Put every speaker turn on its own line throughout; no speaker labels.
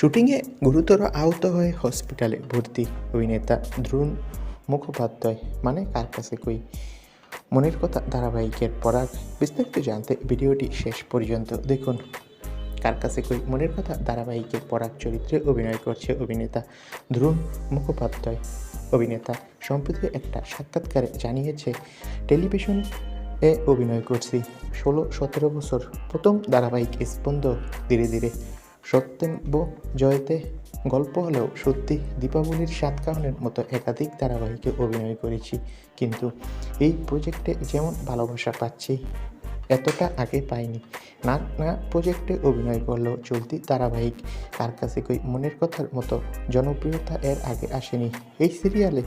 শুটিংয়ে গুরুতর আহত হয়ে হসপিটালে ভর্তি অভিনেতা দ্রোণ মুখোপাধ্যায় মানে কার কাছে কই? মনের কথা ধারাবাহিকের পরাগ বিস্তারিত জানতে ভিডিওটি শেষ পর্যন্ত দেখুন। কার কাছে কই? মনের কথা ধারাবাহিকের পরাগ চরিত্রে অভিনয় করছে অভিনেতা ধ্রুব মুখোপাধ্যায়। অভিনেতা সম্প্রতি একটা সাক্ষাৎকারে জানিয়েছে, টেলিভিশন এ অভিনয় করছি ষোলো সতেরো বছর। প্রথম ধারাবাহিক স্পন্দ ধীরে ধীরে সত্যেম্ব জয়তে গল্প হলেও সত্যি দীপাবলির সাত কারণের মতো একাধিক ধারাবাহিকে অভিনয় করেছি। কিন্তু এই প্রজেক্টে যেমন ভালোবাসা পাচ্ছি, এতটা আগে পাইনি। না না প্রজেক্টে অভিনয় করলেও চলতি ধারাবাহিক তার কাছে কই মনের কথার মতো জনপ্রিয়তা এর আগে আসেনি। এই সিরিয়ালে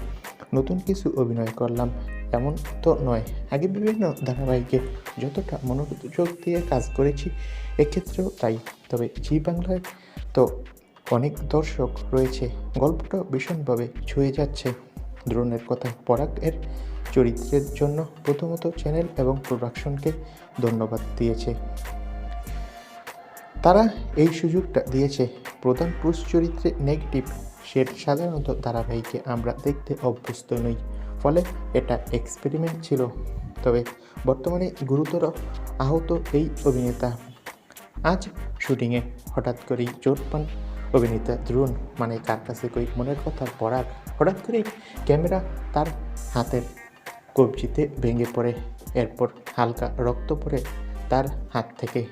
নতুন কিছু অভিনয় করলাম। এমন তো নয়। আগে বিভিন্ন ধারাবাহিকে যতটা মনোযোগ দিয়ে কাজ করেছি, এক্ষেত্রেও তাই। তবে জি বাংলায় তো অনেক দর্শক রয়েছে। গল্পটা ভীষণভাবে ছুঁয়ে যাচ্ছে। দ্রোণের কথা পরাগ এর চরিত্রের জন্য প্রথমত চ্যানেল এবং প্রোডাকশনকে ধন্যবাদ দিয়েছে। তারা এই সুযোগটা দিয়েছে। প্রধান পুরুষ চরিত্রে নেগেটিভ শেড সাধারণত ধারাবাহিকে আমরা দেখতে অভ্যস্ত নই। ফলে এটা এক্সপেরিমেন্ট ছিল। তবে বর্তমানে গুরুতর আহত এই অভিনেতা। আজ শুটিংয়ে হঠাৎ করেই চোট পান অভিনেতা দ্রুণ। মানে কার কাছে কই মনের কথা পড়ার হঠাৎ করেই ক্যামেরা তার হাতের কবজিতে ভেঙে পড়ে। এরপর হালকা রক্ত পড়ে তার হাত থেকে।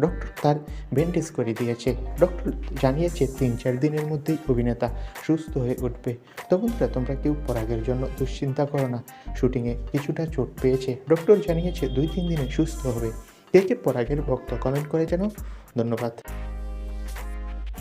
ডক্টর তার ব্যান্ডেজ করে দিয়েছে। ডক্টর জানিয়েছে, তিন চার দিনের মধ্যেই অভিনেতা সুস্থ হয়ে উঠবে। তখন তোমরা কেউ পরাগের জন্য দুশ্চিন্তা করো না। শুটিংয়ে কিছুটা চোট পেয়েছে। ডক্টর জানিয়েছে, দুই তিন দিনে সুস্থ হবে। কে কে পরাগের ভক্ত কমেন্ট করে যেন ধন্যবাদ।